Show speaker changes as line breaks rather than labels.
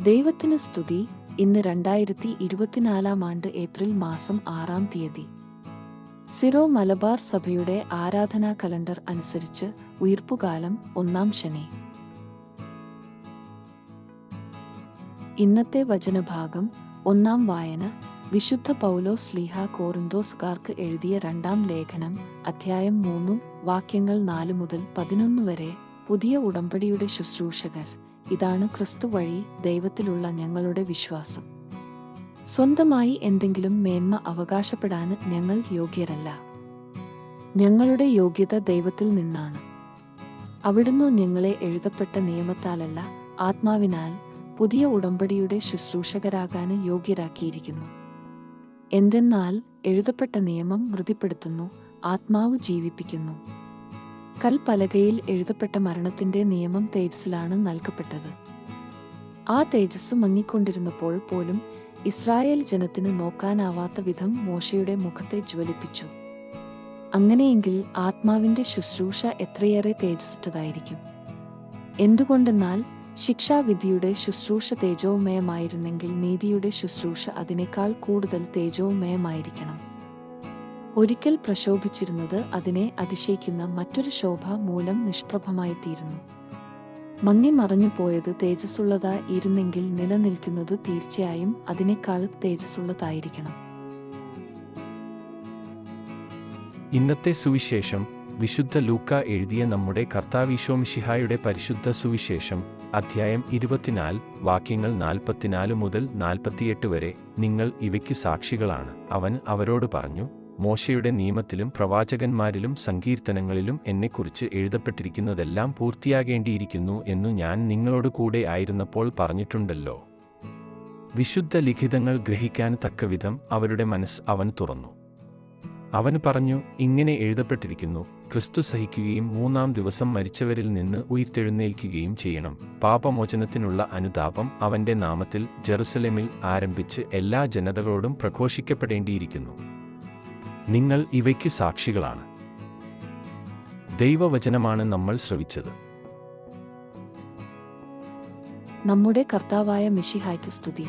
ദൈവത്തിന് സ്തുതി. ഇന്ന് രണ്ടായിരത്തി ഇരുപത്തിനാലാം ആണ്ട് ഏപ്രിൽ മാസം ആറാം തീയതി. സിറോ മലബാർ സഭയുടെ ആരാധനാ കലണ്ടർ അനുസരിച്ച് ഉയർപ്പുകാലം ഒന്നാം ശനി. ഇന്നത്തെ വചനഭാഗം ഒന്നാം വായന. വിശുദ്ധ പൗലോ സ്ലീഹ കോറിന്തോസുകാർക്ക് എഴുതിയ രണ്ടാം ലേഖനം അധ്യായം മൂന്നും വാക്യങ്ങൾ നാല് മുതൽ പതിനൊന്ന് വരെ പുതിയ ഉടമ്പടിയുടെ ശുശ്രൂഷകർ. ഇതാണ് ക്രിസ്തു വഴി ദൈവത്തിലുള്ള ഞങ്ങളുടെ വിശ്വാസം. സ്വന്തമായി എന്തെങ്കിലും മേന്മ അവകാശപ്പെടാൻ ഞങ്ങൾ യോഗ്യരല്ല. ഞങ്ങളുടെ യോഗ്യത ദൈവത്തിൽ നിന്നാണ്. അവിടുന്ന് ഞങ്ങളെ എഴുതപ്പെട്ട നിയമത്താലല്ല ആത്മാവിനാൽ പുതിയ ഉടമ്പടിയുടെ ശുശ്രൂഷകരാകാൻ യോഗ്യരാക്കിയിരിക്കുന്നു. എന്തെന്നാൽ എഴുതപ്പെട്ട നിയമം മൃതിപ്പെടുത്തുന്നു ആത്മാവ് ജീവിപ്പിക്കുന്നു. കൽപ്പലകയിൽ എഴുതപ്പെട്ട മരണത്തിന്റെ നിയമം തേജസ്സിലാണ് നൽകപ്പെട്ടത്. ആ തേജസ് മങ്ങിക്കൊണ്ടിരുന്നപ്പോൾ പോലും ഇസ്രായേൽ ജനത്തിന് നോക്കാനാവാത്ത വിധം മോശയുടെ മുഖത്തെ ജ്വലിപ്പിച്ചു. അങ്ങനെയെങ്കിൽ ആത്മാവിന്റെ ശുശ്രൂഷ എത്രയേറെ തേജസ്സുറ്റതായിരിക്കും? എന്തുകൊണ്ടെന്നാൽ ശിക്ഷാവിധിയുടെ ശുശ്രൂഷ തേജോമയമായിരുന്നെങ്കിൽ നീതിയുടെ ശുശ്രൂഷ അതിനേക്കാൾ കൂടുതൽ തേജോമയമായിരിക്കണം. ഒരിക്കൽ പ്രശോഭിച്ചിരുന്നത് അതിനെ അതിശയിക്കുന്ന മറ്റൊരു ശോഭ മൂലം നിഷ്പ്രഭമായിത്തീരുന്നു. മങ്ങി മറഞ്ഞു പോയത് തേജസ്സുള്ളതായിരുന്നെങ്കിൽ നിലനിൽക്കുന്നത് തീർച്ചയായും അതിനേക്കാൾ തേജസ്സുള്ളതായിരിക്കണം.
ഇന്നത്തെ സുവിശേഷം വിശുദ്ധ ലൂക്ക എഴുതിയ നമ്മുടെ കർത്താവിശോമിഷിഹായുടെ പരിശുദ്ധ സുവിശേഷം അധ്യായം ഇരുപത്തിനാല് വാക്യങ്ങൾ നാൽപ്പത്തിനാല് മുതൽ നാൽപ്പത്തിയെട്ട് വരെ നിങ്ങൾ ഇവയ്ക്ക് സാക്ഷികളാണ്. അവൻ അവരോട് പറഞ്ഞു മോശയുടെ നിയമത്തിലും പ്രവാചകന്മാരിലും സങ്കീർത്തനങ്ങളിലും എന്നെക്കുറിച്ച് എഴുതപ്പെട്ടിരിക്കുന്നതെല്ലാം പൂർത്തിയാകേണ്ടിയിരിക്കുന്നു എന്നു ഞാൻ നിങ്ങളോട് കൂടെ ആയിരുന്നപ്പോൾ പറഞ്ഞിട്ടുണ്ടല്ലോ. വിശുദ്ധ ലിഖിതങ്ങൾ ഗ്രഹിക്കാൻ തക്കവിധം അവരുടെ മനസ്സ് അവൻ തുറന്നു. അവൻ പറഞ്ഞു ഇങ്ങനെ എഴുതപ്പെട്ടിരിക്കുന്നു ക്രിസ്തു സഹിക്കുകയും മൂന്നാം ദിവസം മരിച്ചവരിൽ നിന്ന് ഉയർത്തെഴുന്നേൽക്കുകയും ചെയ്യണം. പാപമോചനത്തിനുള്ള അനുതാപം അവന്റെ നാമത്തിൽ ജെറുസലേമിൽ ആരംഭിച്ച് എല്ലാ ജനതകളോടും പ്രഘോഷിക്കപ്പെടേണ്ടിയിരിക്കുന്നു. നിങ്ങൾ ഇവയ്ക്ക് സാക്ഷികളാണ്. ദൈവവചനമാണ് നമ്മൾ ശ്രവിച്ചത്.
നമ്മുടെ കർത്താവായ മിഷിഹായ്ക്ക് സ്തുതി.